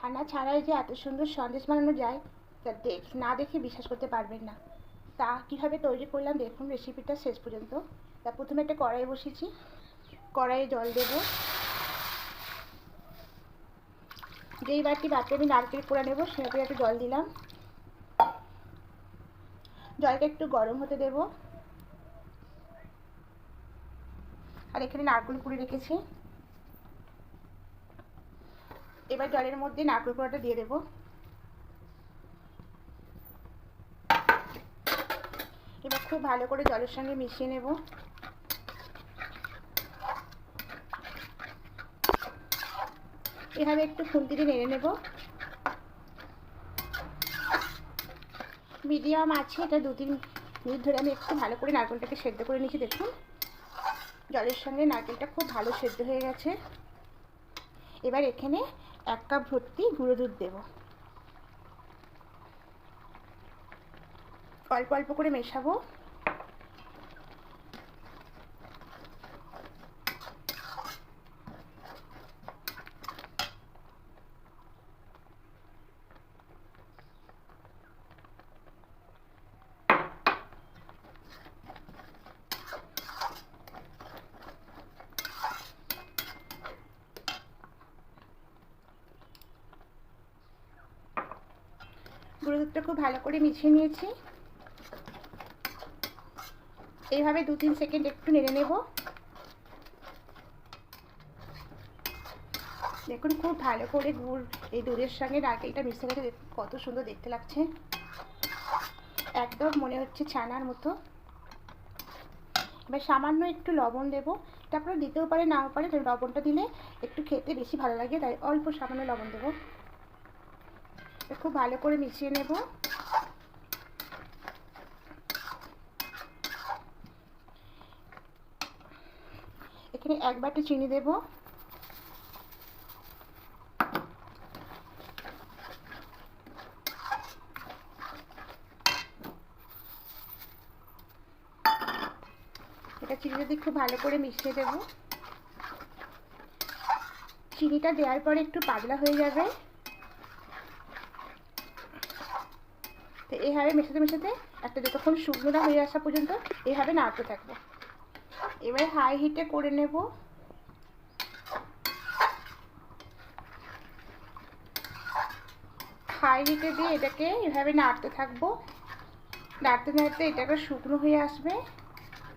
ছানা ছাড়াই যে এত সুন্দর সন্দেশ বানানো যায়, তা দেখ, না দেখে বিশ্বাস করতে পারবেন না। তা কীভাবে তৈরি করলাম দেখুন রেসিপিটা শেষ পর্যন্ত। তা প্রথমে একটা কড়াই বসিয়েছি। কড়াইয়ে জল দেব। যেই বাটি বাটি আমি নারকেল করে নেব সেটাতে একটু জল দিলাম। জলটা একটু গরম হতে দেব। আর এখানে নারকেল কুড়ে রেখেছি। এবার জলের মধ্যে নারকেল কুড়াটা দিয়ে দেবো। এবার খুব ভালো করে জলের সঙ্গে মিশিয়ে নেব। এভাবে একটু দিয়ে নেড়ে নেব। মিডিয়াম আছে, এটা দু তিন মিনিট ধরে আমি একটু ভালো করে নারকেলটাকে সেদ্ধ করে নিয়েছি দেখুন। জলের সঙ্গে নারকেলটা খুব ভালো সেদ্ধ হয়ে গেছে। এবার এখানে এক কাপ ভর্তি গুঁড়ো দুধ দেব। অল্প অল্প করে মেশাবো। দুধটা খুব ভালো করে মিশিয়ে নিয়েছি। এইভাবে দু তিন সেকেন্ড একটু নেড়ে নেব। দেখুন খুব ভালো করে গুড়, এই দুধের সঙ্গে নারকেলটা মিশে গেছে কত সুন্দর দেখতে লাগছে। একদম মনে হচ্ছে ছানার মতো। এবার সামান্য একটু লবণ দেবো তারপরে দিতেও পারে নাও পারে লবণটা দিলে একটু খেতে বেশি ভালো লাগে, তাই অল্প সামান্য লবণ দেবো। খুব ভালো করে মিশিয়ে নেব। এখানে এক বাটি চিনি দেব। এটা চিনি দিয়ে খুব ভালো করে মিশিয়ে দেব। চিনিটা দেওয়ার পরে একটু পাতলা হয়ে যাবে। তো এইভাবে মেশাতে মেশাতে একটা যতক্ষণ শুকনোটা হয়ে আসা পর্যন্ত এইভাবে নাড়তে থাকব। এবার হাই হিটে করে নেব। হাই হিটে দিয়ে এটাকে এভাবে নাড়তে থাকব। নাড়তে নাড়তে এটাকে শুকনো হয়ে আসবে।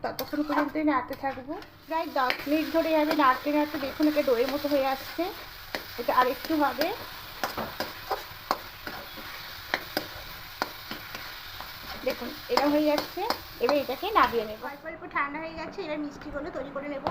ততক্ষণ পর্যন্তই নাড়তে থাকব। প্রায় দশ মিনিট ধরে এভাবে নাড়তে নাড়তে দেখুন এটা দইয়ের মতো হয়ে আসছে। এটা আরেকটু হবে। দেখুন এটা হয়ে যাচ্ছে। এবার এটাকে নামিয়ে নেব। অল্প অল্প ঠান্ডা হয়ে গেছে, এবার মিষ্টিগুলো তৈরি করে নেব।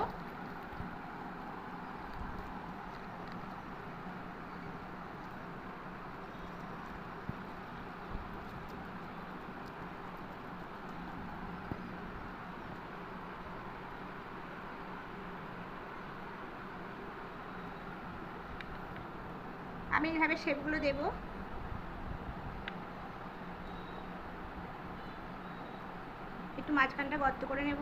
আমি এইভাবে শেপগুলো দেবো। একটু মাঝখানটা গর্ত করে নেব।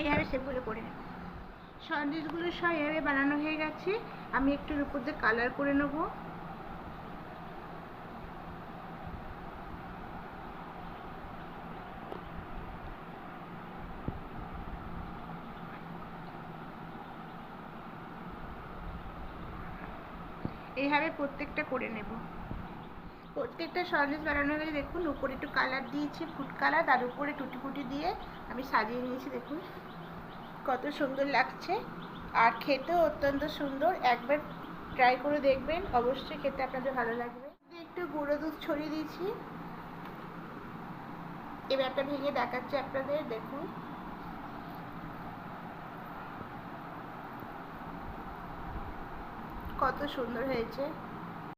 এইভাবে সেগুলো করে নেব। সন্দেশগুলো সব এভাবে বানানো হয়ে গেছে। আমি একটু উপর দিয়ে কালার করে নেব। এইভাবে প্রত্যেকটা করে নেব। প্রত্যেকটা সন্দেশ বানানো গেলে দেখুন, উপরে একটু কালার দিয়েছি ফুড কালার তার উপরে টুটি ফুটি দিয়ে আমি সাজিয়ে নিয়েছি, দেখুন। কত সুন্দর লাগছে। আর খেতেও অত্যন্ত সুন্দর। একবার ট্রাই করে দেখবেন, অবশ্যই খেতে আপনাদের ভালো লাগবে। একটু গুঁড়ো দুধ ছড়িয়ে দিয়েছি। এবার একটা ভেঙে দেখাচ্ছে আপনাদের, দেখুন। কত সুন্দর হয়েছে।